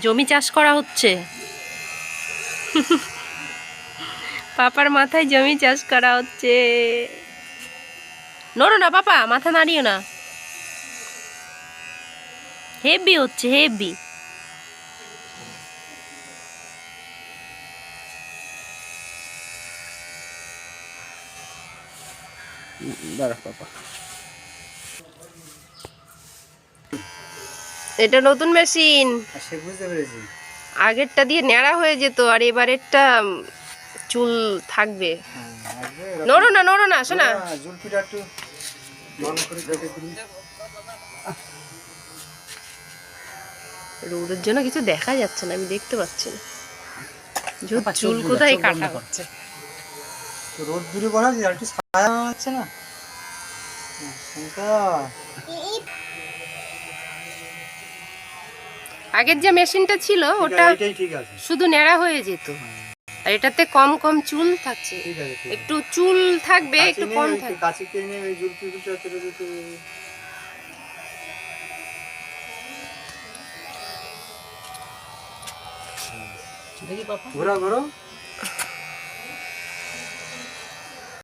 জমি চাষ করা হচ্ছে। পাপার মাথায় জমি চাষ করা হচ্ছে। নড়ো না পাপা, মাথা নাড়িও না। হেভি হচ্ছে হেভি দাঁড়া, পাপা। এটা নতুন মেশিন। সে বুঝতে পেরেছি। আগেরটা দিয়ে ন্যাড়া হয়ে যেত আর এবারেরটা চুল থাকবে। হ্যাঁ নড়ো না নড়ো না শোনা। জুলপিটা একটু রোদের জন্য কিছু দেখা যাচ্ছে না আমি দেখতে পাচ্ছি না। চোখ চুল কোথায় কাটা কর। হচ্ছে রোদ দূরে বলা যায় একটু ছায়া আছে না? হ্যাঁ, শঙ্কর। আগের যে মেশিনটা ছিল ওটা এটাই ঠিক আছে। শুধু ন্যাড়া হয়ে যেত। আর এটাতে কম কম চুল থাকছে। একটু চুল থাকবে একটু কম থাকবে। ঘোরা ঘোরো।